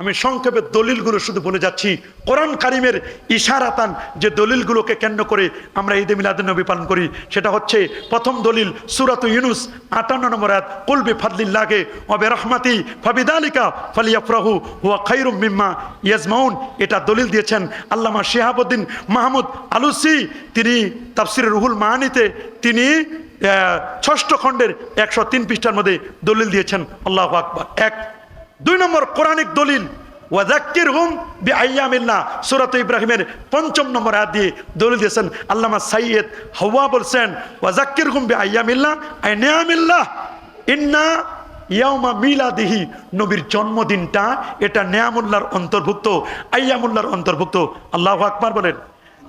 আমি সংক্ষেপে দলিলগুলো শুধু বলে যাচ্ছি। কোরআন কারিমের ইশারাতান যে দলিলগুলোকে কেন্দ্র করে আমরা ঈদে মিলাদুল নবী পালন করি, সেটা হচ্ছে প্রথম দলিল সুরাত ইউনুস, আটান্ন নম্বর আয়াত কুলবি ফাদলিল্লাহে অবে রহমাতি ফাবিদালিকা ফালিয়াফরাহু, হুয়া খাইরুম মিম্মা ইয়াজমাউন। এটা দলিল দিয়েছেন আল্লামা শিহাবুদ্দিন মাহমুদ আলুসি। তিনি তাফসির রুহুল মাহানিতে তিনি ষষ্ঠ খণ্ডের একশো তিন পৃষ্ঠার মধ্যে দলিল দিয়েছেন। আল্লাহ আকবর। এক দুই নম্বর কোরআনিক দলিল সুরাত ইব্রাহিমের পঞ্চম নম্বর আল্লামা সাইয়েদ ইন্না মিলাদিহি, নবীর জন্মদিনটা এটা নেয়ামুল্লাহর অন্তর্ভুক্ত, আইয়ামুল্লাহর অন্তর্ভুক্ত। আল্লাহ আকবার বলেন।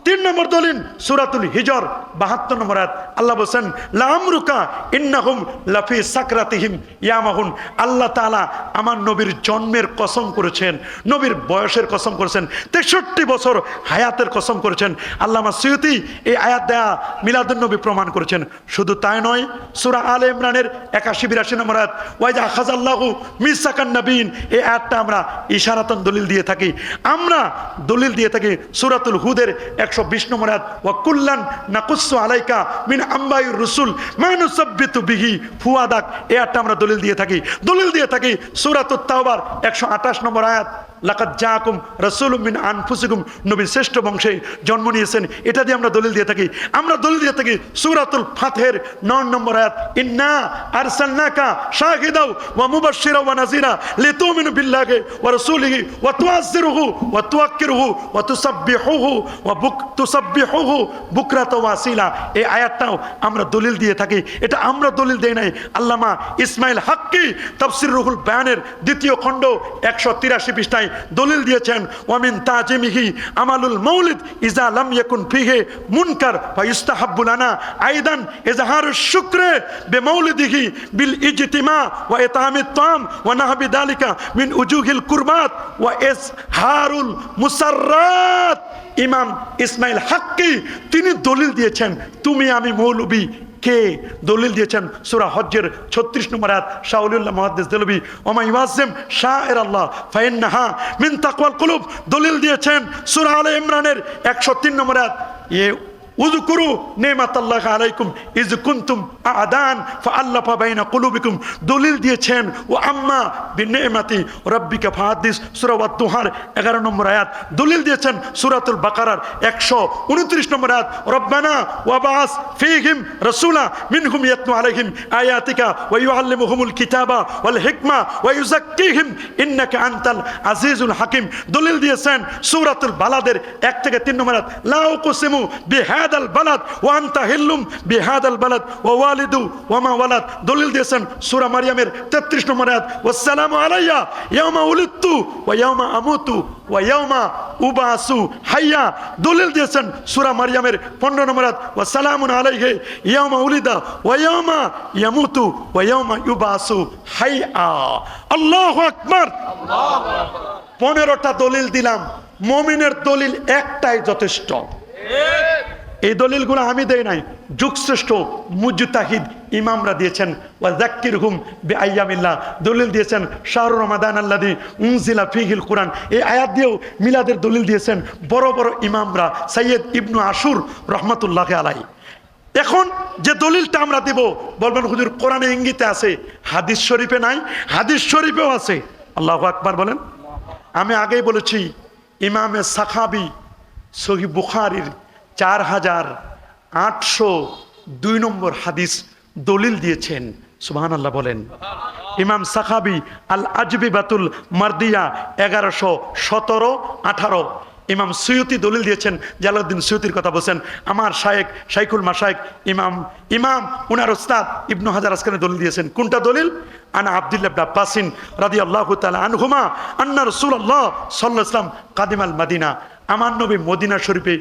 তিন নম্বর দলিল সুরাতুল হিজর, বাহাত্তর নম্বর আল্লাহ বলছেন, লামরুকা ইন্নাহুম লাফি সাকরাতিহিম ইয়ামাহুন। আল্লাহ তাআলা আমার নবীর জন্মের কসম করেছেন, নবীর বয়সের কসম করেছেন, তেষট্টি বছর হায়াতের কসম করেছেন। আল্লামা সৈয়দি এই আয়াত দেয়া মিলাদুন নবী প্রমাণ করেছেন। শুধু তাই নয়, সুরা আল ইমরানের একাশি বিরাশি নম্বর আয়াত, ওয়াইজা খাজাল্লাহু মিসাকান নবীন এই আয়াতটা আমরা ইশারাতন দলিল দিয়ে থাকি। আমরা দলিল দিয়ে থাকি সুরাতুল হুদের একশো বিশ নম্বর ওয়াকুল্লান নাকুসু আলাইকা মিন আম্বাই রসুল মানুসব্বিতু বিহি ফুয়াদাক। এ আটটা আমরা দলিল দিয়ে থাকি। দলিল দিয়ে থাকি সুরাত তাওবার, একশো আঠাশ নম্বর আয়াত। লাকাত জাকুম রসুল মিন আনফুসিকুম, নবীর শ্রেষ্ঠ বংশে জন্ম নিয়েছেন। এটা দিয়ে আমরা দলিল দিয়ে থাকি। আমরা দলিল দিয়ে থাকি সুরাতুল ফাতহের নয় নম্বর আয়াত। ইন্না আরসালনাকা শাহিদাও ওয়া মুবাশশিরা ওয়া নাযিরা লিতুমিনু বিল্লাহি ওয়া রাসূলিহি ওয়া তুআজ্জিরুহু ওয়া তুওয়াক্কিরুহু ওয়া তুসাব্বিহুহু ওয়া বুক, তুসাব্বিহুহু বুকরাতা ওয়া আসিলা এই আয়াতটাও আমরা দলিল দিয়ে থাকি। এটা আমরা দলিল দেই নাই। আল্লামা ইসমাইল হাক্কি তাফসির রুহুল বায়ানের দ্বিতীয় খণ্ড একশো তিরাশি পৃষ্ঠায় দলিল দিয়েছেন, ওয়ামিন তাজিমিহি আমালুল মৌলিদ ইজা লাম ইয়াকুন ফিহি মুনকার ফা ইস্তাহাব্বুল আইদান ইজহারু শুক্রে বে মৌলিদিহি বিল ইজতিমা ওয়া ইতামিত তাম ওয়া নাহবি দালিকা মিন উজুহিল কুরবাত ওয়া ইজহারুল মুসাররাত। ইমাম ইসমাইল হাক্কি, তিনি দলিল দিয়েছেন, তুমি আমি মৌলবি কে? দলিল দিয়েছেন সুরা হজ্জের ছত্রিশ নম্বর আয়াত শাহুল্লাহ মহাদ্দেশ দলবি ওমা ইওয়াজেম শাহ এর আল্লাহ ফাইন্নাহা মিন তাকওয়াল কুলুব। দলিল দিয়েছেন সুরা আলে ইমরানের একশো তিন নম্বর আয়াত, এ উযকুরু নেমাতাল্লাহ আলাইকুম ইজ কুনতুম আদান ফাআল্লাফা বাইনা কুলুবিকুম। দলিল দিয়েছেন, ও আম্মা বিনেমাতি রাব্বিকা ফাহাদিস সূরা ওয়াত-তুহার 11 নম্বর আয়াত। দলিল দিয়েছেন সূরাতুল বাকারার 129 নম্বর আয়াত, রব্বানা ওয়াবাস ফীহিম রাসূলা মিনহুম ইয়াতলু আলাইহিম আয়াতিকা ওয়া ইউআল্লিমুহুমুল কিতাবা ওয়াল হিকমা ওয়া ইউযাক্কিহিম, ইন্নাকা আনতাল আজিজুল হাকিম। দলিল দিয়েছেন সূরাতুল বালাদের 1 থেকে 3 নম্বর আয়াত, লা উকসিমু বিহাদাল বালাদ বিহাদাল বালাদ, ওয়া ওয়ালিদু, ওয়া ওয়ালাদ। দলিল দিয়েছেন সূরা মারইয়ামের 33 নম্বর আয়াত আলাইয়া, ইয়াউমা আমুতু উবাসু হাইয়া। দলিল দিয়েছেন সূরা মারইয়ামের 15 নম্বর উলিদা ইয়ামুতু ইউবাসু হাইয়া। আকবার। পনেরোটা দলিল দিলাম, মমিনের দলিল একটাই যথেষ্ট। এই দলিলগুলো আমি দেই নাই। যুগশ্রেষ্ঠ মুজতাহিদ ইমামরা দিয়েছেন। হুম বে আয়ামিল্লাহ দলিল দিয়েছেন শাহরুর রমাদান আল্লাদি উনজিলা ফিহিল কোরআন। এই আয়াত দিয়েও মিলাদের দলিল দিয়েছেন বড় বড় ইমামরা সৈয়দ ইবনু আশুর রহমতুল্লাহ আলাই এখন যে দলিলটা আমরা দেব, বলবেন, হুজুর, কোরআনে ইঙ্গিতে আছে, হাদিস শরীফে নাই? হাদিস শরীফেও আছে। আল্লাহ আকবার বলেন। আমি আগেই বলেছি, ইমামে সাখাবি সহি বুখারির চার হাজার আটশো দুই নম্বর হাদিস দলিল দিয়েছেন। সুবহান আল্লাহ বলেন, ইমাম সাখাবি আল আজবি বাতুল মার্দিয়া এগারোশো সতেরো, আঠারো। ইমাম সৈয়তি দলিল দিয়েছেন জালাউদ্দিন সৈয়তির কথা বলছেন। আমার শায়েক শাইকুল মাশায়েক ইমাম ইমাম উনার ওস্তাদ ইবনু হাজার আসকানে দলিল দিয়েছেন। কোনটা দলিল? আনা আব্দুল্লাহ ইবনে আব্বাসিন রাদিয়াল্লাহু তাআলা আনহুমা আন্না রাসূলুল্লাহ সাল্লাল্লাহু আলাইহি ওয়াসাল্লাম কাদিমাল মাদিনা। আমার নবী মদিনা শরীফে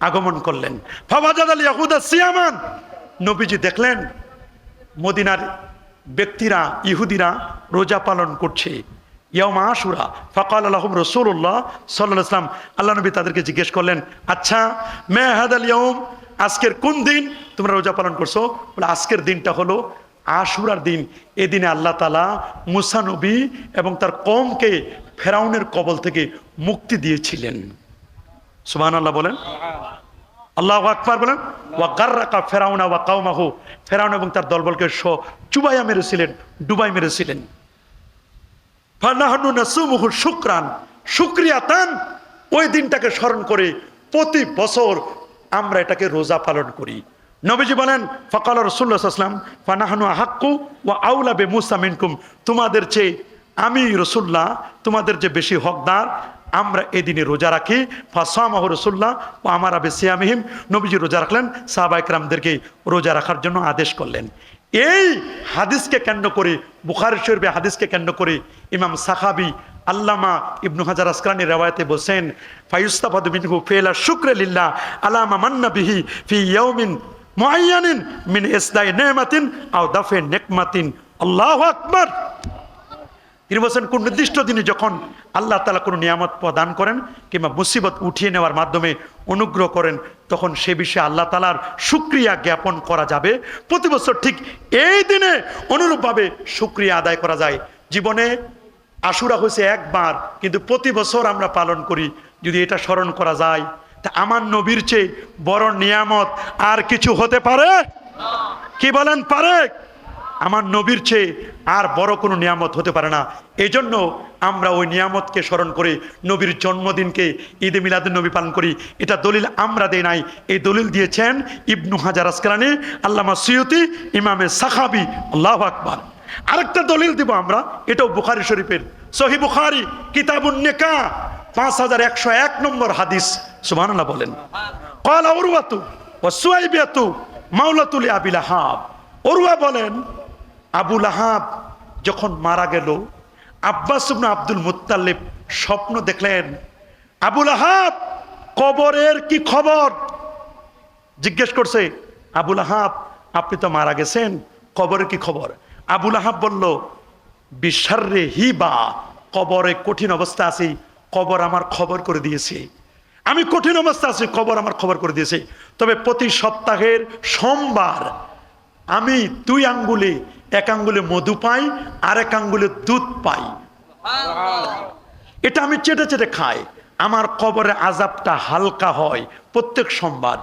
আগমন করলেন। ফাওয়াজাদ আল ইয়াহুদা সিয়ামান। নবীজি দেখলেন, মদিনার ব্যক্তিরা, ইহুদিরা রোজা পালন করছে। ইয়মা আশুরা, ফকাল আলহম রসুল্লাহ সাল্লাহ আল্লাহ নবী তাদেরকে জিজ্ঞেস করলেন আচ্ছা মে হাদ আল ইয়ম আজকের কোন দিন তোমরা রোজা পালন করছ? বলে, আজকের দিনটা হলো আশুরার দিন। এদিনে আল্লাহ তালা মুসা নবী এবং তার কমকে ফেরাউনের কবল থেকে মুক্তি দিয়েছিলেন। সুবাহ আল্লাহ বলেন। আল্লাহ আকবার বলেন ফেরাউনা ওয়া কাউমাহু ফেরাউন এবং তার দলবলকে স চুবাইয়া মেরেছিলেন, ডুবাই মেরেছিলেন। শুকরান, শুক্রিয়া তান। ওই দিনটাকে স্মরণ করে প্রতি বছর আমরা এটাকে রোজা পালন করি। নবীজি বলেন, ফকাল রসুল্লাহাম ফানাহানু হাক্কু ও আউলা বে মুসা মিনকুম। তোমাদের চেয়ে আমি রসুল্লাহ তোমাদের যে বেশি হকদার। আমরা এদিনে রোজা রাখি। ফাসামাহ রসুল্লাহ ও আমার আবে সিয়ামহিম নবীজি রোজা রাখলেন সাহবাইকরামদেরকে রোজা রাখার জন্য আদেশ করলেন। এই হাদিসকে কেন্দ্র করে, বুখারি শরীফে হাদিসকে কেন্দ্র করে ইমাম সাহাবি আল্লামা ইবনু হাজার আসকানি রেওয়ায়তে বলছেন, ফায়ুস্তাফাদ মিনহু ফেলা শুক্র লিল্লাহ আলামা মান্না বিহি ফি ইয়াউমিন মুআয়্যানিন মিন ইসদাই নেমাতিন আও দাফে নেকমাতিন। আল্লাহু আকবার। তিনি বলছেন, কোন নির্দিষ্ট দিনে যখন আল্লাহ তালা কোনো নিয়ামত প্রদান করেন কিংবা মুসিবত উঠিয়ে নেওয়ার মাধ্যমে অনুগ্রহ করেন, তখন সে বিষয়ে আল্লাহ তালার সুক্রিয়া জ্ঞাপন করা যাবে। প্রতি বছর ঠিক এই দিনে অনুরূপভাবে সুক্রিয়া আদায় করা যায়। জীবনে আশুরা হয়েছে একবার, কিন্তু প্রতি বছর আমরা পালন করি। যদি এটা স্মরণ করা যায়, তা আমার নবীর চেয়ে বড় নিয়ামত আর কিছু হতে পারে? কি বলেন, পারে? আমার নবীর চেয়ে আর বড় কোনো নিয়ামত হতে পারে না। এই জন্য আমরা ওই নিয়ামতকে স্মরণ করে, নবীর জন্মদিনকে ঈদে মিলাদুল নবী পালন করি। এটা দলিল আমরা দেই নাই। এই দলিল দিয়েছেন ইবনু হাজার আসকালানি, আল্লামা সৈয়তি, ইমামে সাখাবি আল্লাহ আকবার। আরেকটা দলিল দিব আমরা, এটাও বুখারি শরীফের। সহি বুখারি, কিতাবুন নেকা, পাঁচ হাজার একশো এক নম্বর হাদিস। সুবহানাল্লাহ বলেন। কলা উরুয়াতু ও সুয়াইবিয়াতু মাওলাতুল আবিল হাব অরুয়া বলেন আবুল আহাব যখন মারা গেল, আব্বাস আব্দুল মুত্তালিব স্বপ্ন দেখলেন আবুল আহাব কবরের কি খবর? জিজ্ঞেস করছে আবুল আহাব আপনি তো মারা গেছেন কবরের কি খবর? আবুল আহাব বলল বিশ্বার্রে হি বা কবরে কঠিন অবস্থা আছি, কবর আমার খবর করে দিয়েছে। আমি কঠিন অবস্থা আছি, কবর আমার খবর করে দিয়েছে। তবে প্রতি সপ্তাহের সোমবার আমি দুই আঙ্গুলে এক আঙ্গুলে মধু পাই আর এক আঙ্গুলে দুধ পাই। এটা আমি চেটে চেটে খাই। আমার কবরে আজাবটা হালকা হয় প্রত্যেক সোমবার।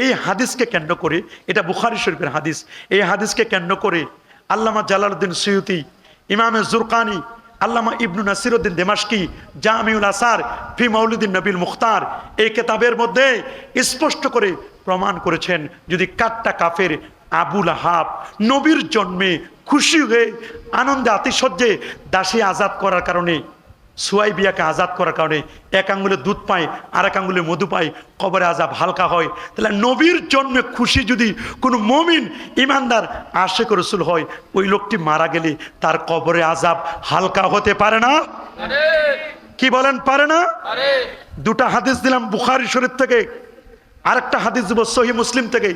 এই হাদিসকে কেন্দ্র করে, এটা বুখারি শরীফের হাদিস, এই হাদিসকে কেন্দ্র করে আল্লামা জালালউদ্দিন সৈয়দি ইমামে জুরকানি, আল্লামা ইবনু নাসিরুদ্দিন দেমাশকি, জামিউল আসার ফি মৌলুদ্দিন নবীল মুখতার, এই কেতাবের মধ্যে স্পষ্ট করে প্রমাণ করেছেন, যদি কাটটা কাফের আবুল আহাব নবীর জন্মে খুশি হয়ে আনন্দে আতিশয্যে দাসী আজাদ করার কারণে সুয়াই বিয়াকে আজাদ করার কারণে এক আঙ্গুলে দুধ পায় আর এক আঙ্গুলে মধু পায় কবরে আজাব হালকা হয়। তাহলে নবীর জন্মে খুশি যদি কোনো মমিন ইমানদার আশেক রসুল হয় ওই লোকটি মারা গেলে তার কবরে আজাব হালকা হতে পারে না? কি বলেন পারে না? দুটা হাদিস দিলাম বুখারি শরীফ থেকে আরেকটা হাদিস দিব সহি মুসলিম থেকে।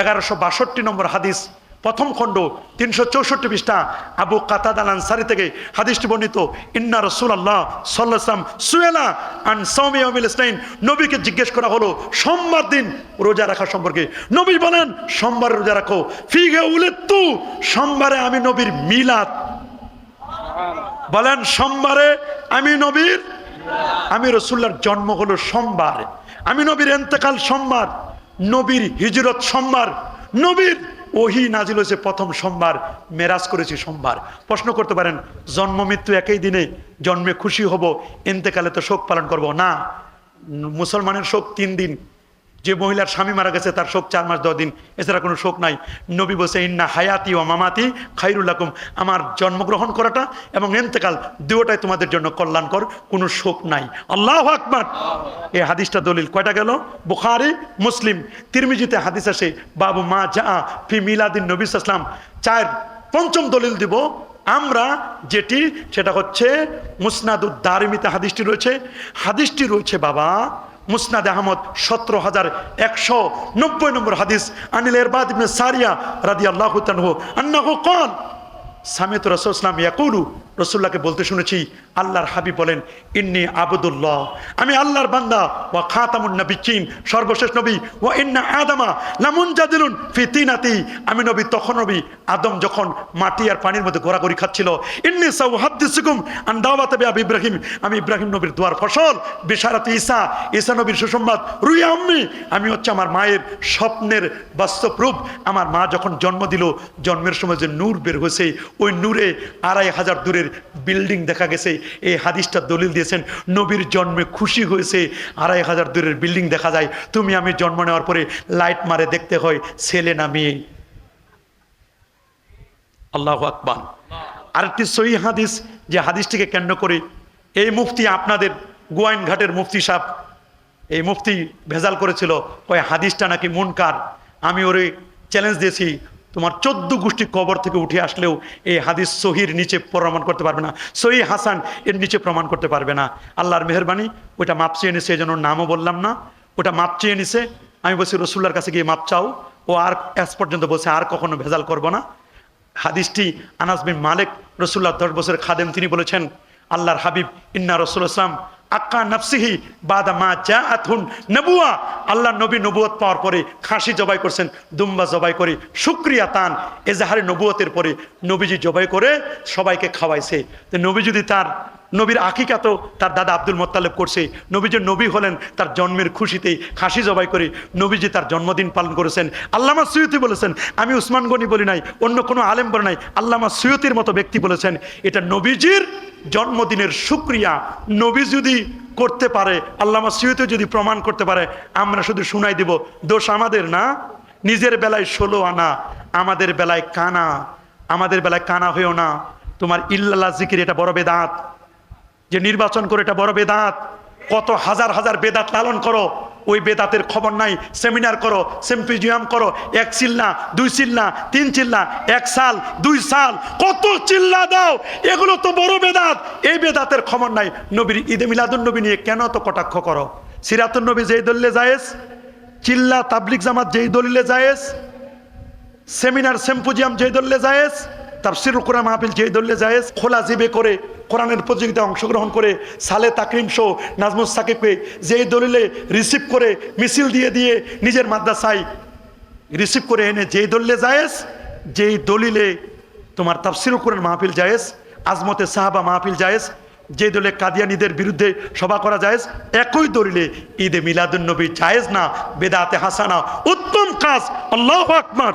এগারোশো বাষট্টি নম্বর হাদিস, প্রথম খণ্ড, তিনশো চৌষট্টি পৃষ্ঠা, আবু কাতাদ আল আনসারি থেকে হাদিসটি বর্ণিত, ইন্না রসুল আল্লাহ সাল্লাম সুয়েলা আন সৌমি আমিল ইসলাইন নবীকে জিজ্ঞেস করা হলো, সোমবার দিন রোজা রাখা সম্পর্কে? নবী বলেন, সোমবারে রোজা রাখো। ফিগে উলেত্তু, সোমবারে আমি নবীর মিলাদ। বলেন, সোমবারে আমি নবীর, আমি রসুল্লার জন্ম হলো সোমবার। আমি নবীর এন্তেকাল সোমবার। নবীর হিজরত সোমবার। নবীর ওহি নাজিল হয়েছে প্রথম সোমবার, মেরাজ করেছি সোমবার। প্রশ্ন করতে পারেন, জন্ম মৃত্যু একই দিনে, জন্মে খুশি হব এন্তেকালে তো শোক পালন করব। না, মুসলমানের শোক তিন দিন যে মহিলার স্বামী মারা গেছে, তার শোক চার মাস দশ দিন। এছাড়া কোনো শোক নাই। নবী বলছে, ইন্না হায়াতি ও মামাতি খাইরুল্লাকুম আমার জন্মগ্রহণ করাটা এবং এন্তেকাল দুটাই তোমাদের জন্য কল্যাণকর, কোনো শোক নাই। আল্লাহ আকবার! এই হাদিসটা দলিল কয়টা গেল? বুখারি, মুসলিম। তিরমিজিতে হাদিস আসে, বাবু মা যা ফি মিলাদিন নবী ইসলাম চার পঞ্চম দলিল দিব, আমরা যেটি, সেটা হচ্ছে মুসনাদুদ দারিমিতে হাদিসটি রয়েছে। হাদিসটি রয়েছে, বাবা মুসনাদ আহমদ সতেরো হাজার একশো নব্বই নম্বর হাদিস, আনিল এরবাদ ইবনে সারিয়া রাদি আল্লাহ আন্নাহু কন সামিত রসুলাম ইয়াকুলু রসুল্লাহকে বলতে শুনেছি, আল্লাহর হাবিব বলেন, ইন্নি আবুদুল্লাহ। আমি আল্লাহর বান্দা ও খাতামুন নবী চিন সর্বশেষ নবী ও ইন্না আদামা লামুন জাদিলুন ফিতিনাতি আমি নবী, তখন নবী, আদম যখন মাটি আর পানির মধ্যে ঘোরাঘুরি খাচ্ছিল, ইন্নি সাউ হাদ্দিসুকুম আন দাওয়াত আবি ইব্রাহিম। আমি ইব্রাহিম নবীর দুয়ার ফসল, বিশারাত ঈসা ঈসা নবীর সুসংবাদ রুইয়া আম্মি। আমি হচ্ছে আমার মায়ের স্বপ্নের বাস্তব রূপ আমার মা যখন জন্ম দিল, জন্মের সময় যে নূর বের হয়েছে, ওই নূরে আড়াই হাজার দূরের বিল্ডিং দেখা গেছে। এই হাদিসটা দলিল দিয়েছেন, নবীর জন্মে খুশি হয়েছে। আড়াই হাজার দূরের বিল্ডিং দেখা যায়। তুমি আমি জন্ম নেওয়ার পরে লাইট মারে দেখতে হয়, ছেলে না মেয়ে। আল্লাহ আকবার। আরেকটি সহি হাদিস, যে হাদিসটিকে কেন্দ্র করে এই মুফতি আপনাদের গোয়াইনঘাটের মুফতি সাহ এই মুফতি ভেজাল করেছিল ওই হাদিসটা নাকি মুনকার? আমি ওরে চ্যালেঞ্জ দিয়েছি তোমার চোদ্দ গোষ্ঠী কবর থেকে উঠে আসলেও এই হাদিস সহির নিচে প্রমাণ করতে পারবে না, সহি হাসান এর নিচে প্রমাণ করতে পারবে না। আল্লাহর মেহরবানি, ওইটা মাপ চেয়ে নিছে এই জন্য নামও বললাম না ওটা মাপ চেয়ে নিছে। আমি বলছি রসুল্লার কাছে গিয়ে মাপ চাও। ও আর এস পর্যন্ত বলছে, আর কখনো ভেজাল করব না। হাদিসটি আনাস বিন মালিক রসুল্লাহ দশ বছরের খাদেম, তিনি বলেছেন, আল্লাহর হাবিব, ইন্না রসুল ইসলাম আক্কা নফসিহি বাদা মা যা আথুন নবুয়া। আল্লাহ নবী নবুয়ত পাওয়ার পরে খাসি জবাই করছেন, দুম্বা জবাই করে, শুক্রিয়া তান। এজাহারে নবুয়তের পরে নবীজি জবাই করে সবাইকে খাওয়াইছে। নবী যদি তার নবীর আকিকা তো তার দাদা আব্দুল মোত্তালেব করছে। নবীজি নবী হলেন, তার জন্মের খুশিতেই খাসি জবাই করে নবীজি তার জন্মদিন পালন করেছেন। আল্লামা সৈয়তি বলেছেন, আমি উসমান গনি বলি নাই, অন্য কোনো আলেম বলে নাই, আল্লামা সৈয়তির মতো ব্যক্তি বলেছেন, এটা নবীজির জন্মদিনের শুক্রিয়া। নবী যদি করতে পারে, আল্লামা সৈয়তি যদি প্রমাণ করতে পারে, আমরা শুধু শুনাই দিব, দোষ আমাদের না? নিজের বেলায় ষোলো আনা, আমাদের বেলায় কানা, আমাদের বেলায় কানা হয়েও না। তোমার ইল্লা জিকির, এটা বড় বেদাত। যে নির্বাচন করে এটা বড় বেদাত। কত হাজার হাজার বেদাত লালন করো। ওই বেদাতের খবর নাই। সেমিনার করো, সেম্পিজিয়াম করো। এক চিল্লা দুই চিল্লা তিন চিল্লা এক সাল, দুই সাল। কত চিল্লা দাও। এগুলো তো বড় বেদাত। এই বেদাতের খবর নাই। নবীর ঈদে মিলাদুন নবী নিয়ে কেন তো কটাক্ষ করো? সিরাতুন নবী যেই দলিলে জায়েজ? চিল্লা তাবলিক জামাত যেই দলিলে জায়েজ? সেমিনার, সেম্পোজিয়াম যেই দলিলে জায়েজ? তাফসিরুল কোরআন মাহফিল যেই দলিলে জায়েজ, খোলা জিবে করে কোরআনের প্রতিযোগিতায় অংশগ্রহণ করে সালে তাকরিম শো নাজমুস সাকিবকে যেই দলিলে রিসিভ করে মিছিল দিয়ে দিয়ে নিজের মাদ্রাসায় রিসিভ করে এনে যেই দলিলে জায়েজ, যেই দলিলে তোমার তাফসির কোরআন মাহফিল জায়েজ, আজমতে সাহাবা মাহফিল জায়েজ যে দলে কাদিয়ানিদের বিরুদ্ধে সভা করা জায়েজ, একই দলিলে ঈদে মিলাদুন্নবী জায়েজ না, বেদাতে হাসানা, উত্তম কাজ, আল্লাহ আকবার।